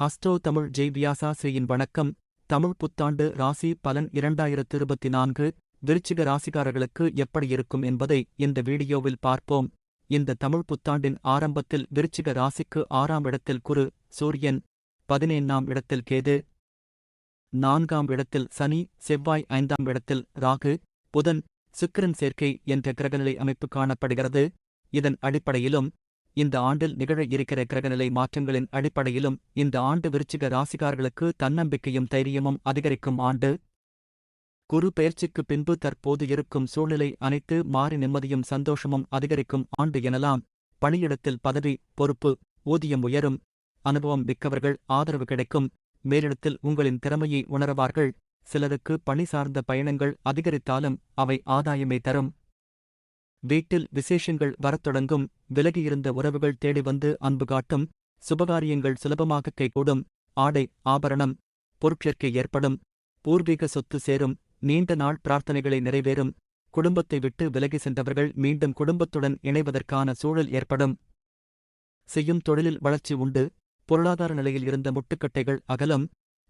ஹஸ்டோ தமிழ் ஜெய் வியாசாஸ்ரீயின் வணக்கம். தமிழ் புத்தாண்டு ராசி பலன் இரண்டாயிரத்து இருபத்தி நான்கு விருச்சிக ராசிக்காரர்களுக்கு எப்படி இருக்கும் என்பதை இந்த வீடியோவில் பார்ப்போம். இந்த தமிழ் புத்தாண்டின் ஆரம்பத்தில் விருச்சிக ராசிக்கு ஆறாம் இடத்தில் குரு சூரியன். பதினேழாம் இடத்தில் கேது. நான்காம் இடத்தில் சனி செவ்வாய் ஐந்தாம் இடத்தில் ராகு. புதன் சுக்கிரன் சேர்க்கை என்ற கிரகநிலை அமைப்பு காணப்படுகிறது. இதன் அடிப்படையிலும் இந்த ஆண்டில் நிகழ இருக்கிற கிரகநிலை மாற்றங்களின் அடிப்படையிலும் இந்த ஆண்டு விருச்சிக ராசிகார்களுக்கு தன்னம்பிக்கையும் தைரியமும் அதிகரிக்கும் ஆண்டு. குரு பெயர்ச்சிக்கு பின்பு தற்போது இருக்கும் சூழ்நிலை அனைத்து மாறி நிம்மதியும் சந்தோஷமும் அதிகரிக்கும் ஆண்டு எனலாம். பணியிடத்தில் பதவி பொறுப்பு ஊதியம் உயரும். அனுபவம் மிக்கவர்கள் ஆதரவு கிடைக்கும். மேலிடத்தில் உங்களின் திறமையை உணரவார்கள். சிலருக்கு பணி சார்ந்த பயணங்கள் அதிகரித்தாலும் அவை ஆதாயமே தரும். வீட்டில் விசேஷங்கள் வரத் தொடங்கும் விலகியிருந்த உறவுகள் தேடி வந்து அன்பு காட்டும் சுபகாரியங்கள் சுலபமாக கைகூடும் ஆடை ஆபரணம் பொருட்சேர்க்கை ஏற்படும் பூர்வீக சொத்து சேரும் நீண்ட நாள் பிரார்த்தனைகளை நிறைவேறும் குடும்பத்தை விட்டு விலகி சென்றவர்கள் மீண்டும் குடும்பத்துடன் இணைவதற்கான சூழல் ஏற்படும். செய்யும் தொழிலில் வளர்ச்சி உண்டு பொருளாதார நிலையில் இருந்த முட்டுக்கட்டைகள் அகலம்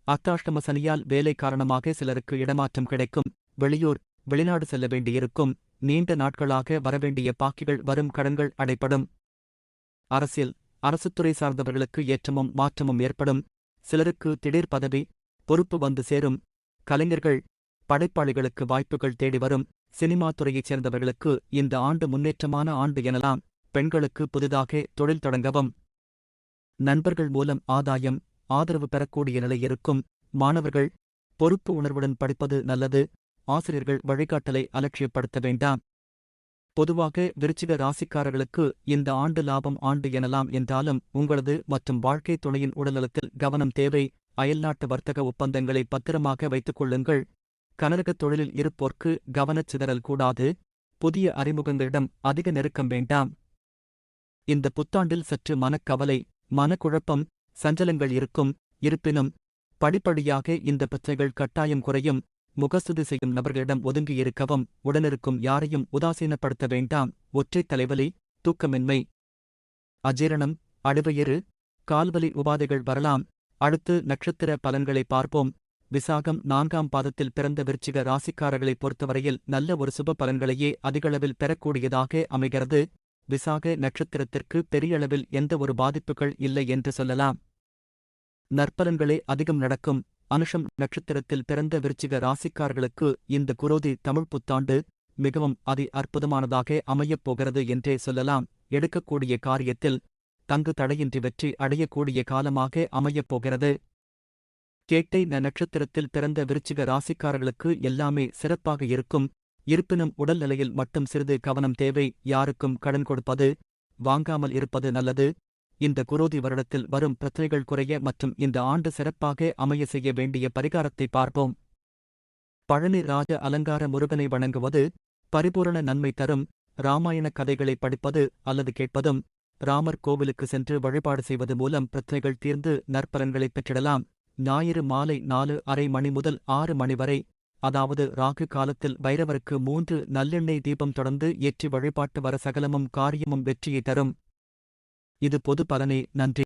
அத்தாஷ்டம சனியால் வேலை காரணமாக சிலருக்கு இடமாற்றம் கிடைக்கும் வெளியூர் வெளிநாடு செல்ல வேண்டியிருக்கும் நீண்ட நாட்களாக வரவேண்டிய பாக்கிகள் வரும் கடன்கள் அடைப்படும். அரசியல் அரசுத்துறை சார்ந்தவர்களுக்கு ஏற்றமும் மாற்றமும் ஏற்படும். சிலருக்கு திடீர் பதவி பொறுப்பு வந்து சேரும். கலைஞர்கள் படைப்பாளிகளுக்கு வாய்ப்புகள் தேடி வரும். சினிமா துறையைச் சேர்ந்தவர்களுக்கு இந்த ஆண்டு முன்னேற்றமான ஆண்டு எனலாம். பெண்களுக்கு புதிதாக தொழில் தொடங்கவும். நண்பர்கள் மூலம் ஆதாயம் ஆதரவு பெறக்கூடிய நிலை இருக்கும். மாணவர்கள் பொறுப்பு உணர்வுடன் படிப்பது நல்லது. ஆசிரியர்கள் வழிகாட்டலை அலட்சியப்படுத்த வேண்டாம். பொதுவாக விருச்சிக ராசிக்காரர்களுக்கு இந்த ஆண்டு லாபம் ஆண்டு எனலாம் என்றாலும் உங்களது மற்றும் வாழ்க்கை துணையின் உடல்நலத்தில் கவனம் தேவை. அயல்நாட்டு வர்த்தக ஒப்பந்தங்களை பத்திரமாக வைத்துக் கொள்ளுங்கள். கனரக தொழிலில் இருப்போர்க்கு கவனச் சிதறல் கூடாது. புதிய அறிமுகங்களிடம் அதிக நெருக்கம் வேண்டாம். இந்த புத்தாண்டில் சற்று மனக்கவலை மனக்குழப்பம் சஞ்சலங்கள் இருக்கும். இருப்பினும் படிப்படியாக இந்த பிரச்சனைகள் கட்டாயம் குறையும். முகஸ்துதி செய்யும் நபர்களிடம் ஒதுங்கியிருக்கவும் உடனிருக்கும் யாரையும் உதாசீனப்படுத்த வேண்டாம். ஒற்றைத் தலைவலி தூக்கமின்மை. அஜீரணம் அழுவையறு கால்வலி உபாதைகள் வரலாம். அடுத்து நட்சத்திர பலன்களை பார்ப்போம். விசாகம் நான்காம் பாதத்தில் பிறந்த விருச்சிக ராசிக்காரர்களை பொறுத்தவரையில் நல்ல ஒரு சுப பலன்களையே அதிகளவில் பெறக்கூடியதாக அமைகிறது. விசாக நட்சத்திரத்திற்கு பெரியளவில் எந்த ஒரு பாதிப்புகள் இல்லை என்று சொல்லலாம். நற்பலன்களே அதிகம் நடக்கும். அனுஷம் நட்சத்திரத்தில் பிறந்த விருச்சிக ராசிக்காரர்களுக்கு இந்த குரோதி தமிழ் புத்தாண்டு மிகவும் அதி அற்புதமானதாக அமையப் போகிறது என்றே சொல்லலாம். எடுக்கக்கூடிய காரியத்தில் தங்கு தடையின்றி வெற்றி அடையக்கூடிய காலமாக அமையப் போகிறது. கேட்டை ந நட்சத்திரத்தில் பிறந்த விருச்சிக ராசிக்காரர்களுக்கு எல்லாமே சிறப்பாக இருக்கும். இருப்பினும் உடல்நிலையில் மட்டும் சிறிது கவனம் தேவை. யாருக்கும் கடன் கொடுப்பது வாங்காமல் இருப்பது நல்லது. இந்த குரோதி வருடத்தில் வரும் பிரச்சனைகள் குறைய மற்றும் இந்த ஆண்டு சிறப்பாக அமைய செய்ய வேண்டிய பரிகாரத்தை பார்ப்போம். பழனி ராஜ அலங்கார முருகனை வணங்குவது பரிபூரண நன்மை தரும் ராமாயண கதைகளை படிப்பது அல்லது கேட்பதும் ராமர் கோவிலுக்கு சென்று வழிபாடு செய்வது மூலம் பிரச்சனைகள் தீர்ந்து நற்பலன்களை பெற்றிடலாம். ஞாயிறு மாலை நாலு அரை மணி முதல் ஆறு மணி வரை அதாவது ராகு காலத்தில் பைரவருக்கு மூன்று நல்லெண்ணெய் தீபம் தொடர்ந்து ஏற்றி வழிபாட்டு வர சகலமும் காரியமும் வெற்றியை தரும். இது பொது பலனே நன்றி.